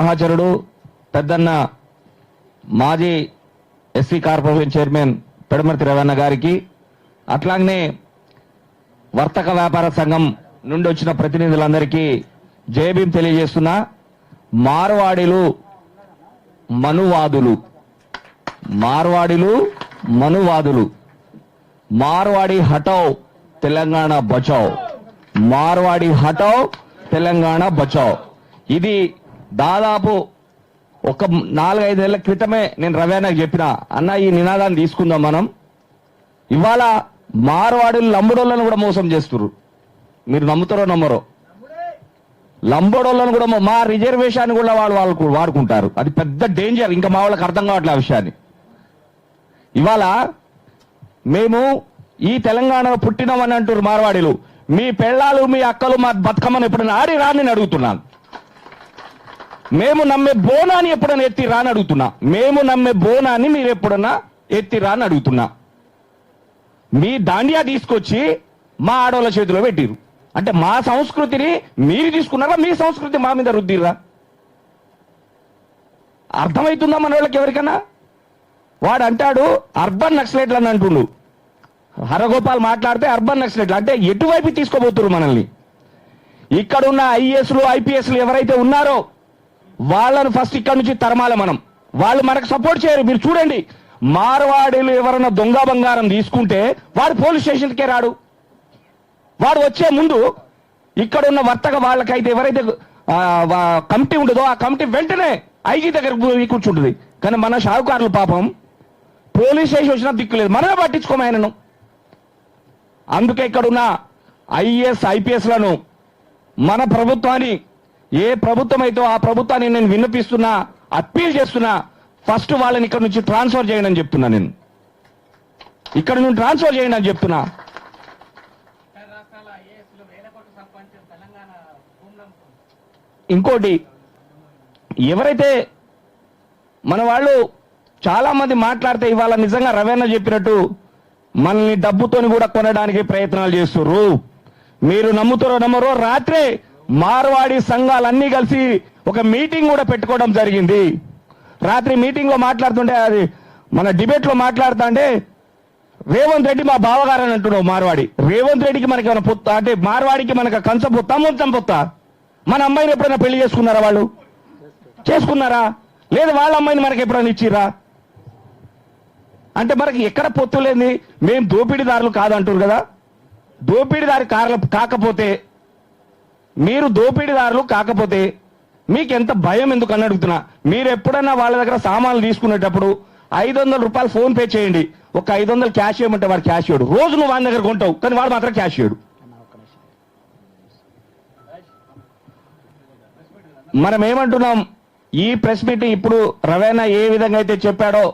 మహాచరుడు పెద్దన్న మాజీ SC corporation chairman Pedamarthi రవణ గారికి అట్లాగనే వర్తక వ్యాపార సంఘం నుండి వచ్చిన ప్రతినిధులందరికీ జయభీం తెలియజేస్తున్నా. మార్వాడిలు మనువాదులు. మార్వాడిలు మనువాదులు. మార్వాడి హటావ్ తెలంగాణ బచావ్. మార్వాడి హటావ్ తెలంగాణ బచావ్. ఇది దాదాపు ఒక నాలుగైదేళ్ళ క్రితమే నేను రవ్యానాకు చెప్పిన అన్న ఈ నినాదాన్ని తీసుకుందాం మనం. ఇవాళ మార్వాడులు లంబడోళ్ళను కూడా మోసం చేస్తున్నారు మీరు నమ్ముతారో నమ్మరో? లంబడోళ్ళను కూడా మా రిజర్వేషన్ కూడా వాళ్ళు వాళ్ళు వాడుకుంటారు. అది పెద్ద డేంజర్ ఇంకా మా వాళ్ళకి అర్థం కావట్లే ఆ విషయాన్ని. ఇవాళ మేము ఈ తెలంగాణ పుట్టినామని అంటారు మార్వాడీలు. మీ పెళ్ళాలు మీ అక్కలు మా బతుకమ్మను ఎప్పుడైనా ఆడి రాని నేను అడుగుతున్నాను. మేము నమ్మే బోనాన్ని ఎప్పుడైనా ఎత్తి రాని అడుగుతున్నా. మేము నమ్మే బోనాన్ని మీరు ఎప్పుడన్నా ఎత్తి రాని అడుగుతున్నా. మీ దాండియా తీసుకొచ్చి మా ఆడవాళ్ళ చేతిలో పెట్టిరు అంటే మా సంస్కృతిని మీరు తీసుకున్నారా మీ సంస్కృతి మా మీద రుద్దిర్రా? అర్థమవుతుందా మన వాళ్ళకి ఎవరికైనా వాడు అంటాడు అర్బన్ నక్సలైట్లు అని అంటుండు. హరగోపాల్ మాట్లాడితే అర్బన్ నక్సలైట్లు. అంటే ఎటువైపు తీసుకోబోతున్నారు మనల్ని? ఇక్కడున్న ఐఏఎస్లు ఐపీఎస్లు ఎవరైతే ఉన్నారో వాళ్ళను ఫస్ట్ ఇక్కడ నుంచి తరమాలి మనం. వాళ్ళు మనకు సపోర్ట్ చేయరు. మీరు చూడండి మార్వాడీలు ఎవరైనా దొంగ బంగారం తీసుకుంటే వాడు పోలీస్ స్టేషన్కే రాడు. వాడు వచ్చే ముందు ఇక్కడ ఉన్న వర్తక వాళ్ళకైతే ఎవరైతే కమిటీ ఉండదో ఆ కమిటీ వెంటనే ఐజీ దగ్గర పోయి కూర్చుంటుంది. కానీ మన షావుకారులు పాపం పోలీస్ స్టేషన్ వచ్చినా దిక్కులేదు మనమే పట్టించుకోము ఆయనను. అందుకే ఇక్కడున్న ఐఏఎస్ ఐపీఎస్లను మన ప్రభుత్వాన్ని ఏ ప్రభుత్వం అయితే ఆ ప్రభుత్వాన్ని నేను విన్నపిస్తున్నా అప్పీల్ చేస్తున్నా ఫస్ట్ వాళ్ళని ఇక్కడ నుంచి ట్రాన్స్ఫర్ చేయండి అని చెప్తున్నా నేను. ఇక్కడ నుంచి ట్రాన్స్ఫర్ చేయండి అని చెప్తున్నా. ఇంకోటి ఎవరైతే మన వాళ్ళు చాలా మంది మాట్లాడితే ఇవాళ నిజంగా రవేణ చెప్పినట్టు మనల్ని డబ్బుతోని కూడా కొనడానికి ప్రయత్నాలు చేస్తుర్రు. మీరు నమ్ముతారో నమ్మరో రాత్రే మార్వాడి సంఘాలన్నీ కలిసి ఒక మీటింగ్ కూడా పెట్టుకోవడం జరిగింది. రాత్రి మీటింగ్లో మాట్లాడుతుంటే అది మన డిబేట్లో మాట్లాడుతుంటే రేవంత్ రెడ్డి మా బావగారు అని అంటున్నావు మార్వాడి. రేవంత్ రెడ్డికి మనకి ఏమైనా పొత్త అంటే మార్వాడికి మనకి కంచ పొత్త ముంచం పొత్త? మన అమ్మాయిని ఎప్పుడైనా పెళ్ళి చేసుకున్నారా వాళ్ళు? చేసుకున్నారా? లేదు వాళ్ళ అమ్మాయిని మనకి ఎప్పుడైనా ఇచ్చిరా అంటే మనకి ఎక్కడ పొత్తు లేని మేము దోపిడీదారులు కాదంటారు కదా? దోపిడీదారు కార్ల కాకపోతే మీరు దోపిడీదారులు కాకపోతే మీకు ఎంత భయం ఎందుకు అని అడుగుతున్నా. మీరు ఎప్పుడైనా వాళ్ళ దగ్గర సామాన్లు తీసుకునేటప్పుడు ఐదు వందల రూపాయలు ఫోన్ పే చేయండి. ఒక ఐదు వందలు క్యాష్ ఇవ్వమంటే వాడు క్యాష్ ఇవ్వడు. రోజు నువ్వు వాడి దగ్గర కొంటావు కానీ వాడు మాత్రం క్యాష్ ఇవ్వడు. మనం ఏమంటున్నాం ఈ ప్రెస్ మీట్ ఇప్పుడు రవేణ ఏ విధంగా అయితే చెప్పాడో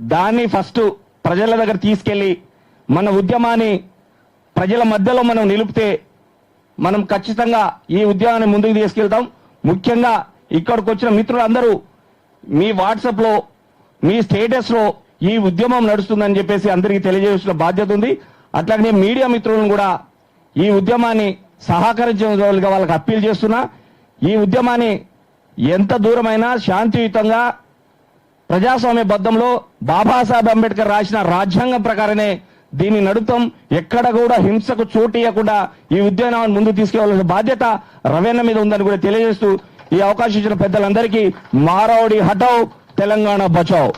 దాన్ని ఫస్ట్ ప్రజల దగ్గర తీసుకెళ్ళి మన ఉద్యమాన్ని ప్రజల మధ్యలో మనం నిలిపితే మనం ఖచ్చితంగా ఈ ఉద్యమాన్ని ముందుకు తీసుకెళ్తాం. ముఖ్యంగా ఇక్కడికి వచ్చిన మిత్రులందరూ మీ వాట్సాప్లో మీ స్టేటస్లో ఈ ఉద్యమం నడుస్తుందని చెప్పేసి అందరికీ తెలియజేసిన బాధ్యత ఉంది. అట్లాగే మీడియా మిత్రులను కూడా ఈ ఉద్యమాన్ని సహకరించగా వాళ్ళకి అప్పీల్ చేస్తున్నా. ఈ ఉద్యమాన్ని ఎంత దూరమైనా శాంతియుతంగా ప్రజాస్వామ్య బద్దంలో బాబాసాహెబ్ అంబేద్కర్ రాసిన రాజ్యాంగం ప్రకారమే దీన్ని నడుపుతాం ఎక్కడ కూడా హింసకు చోటు ఈ ఉద్యానవాన్ని ముందు తీసుకెళ్ళాల్సిన బాధ్యత రవేణ మీద ఉందని కూడా తెలియజేస్తూ ఈ అవకాశం ఇచ్చిన పెద్దలందరికీ మారవడి హటావ్ తెలంగాణ బచావ్.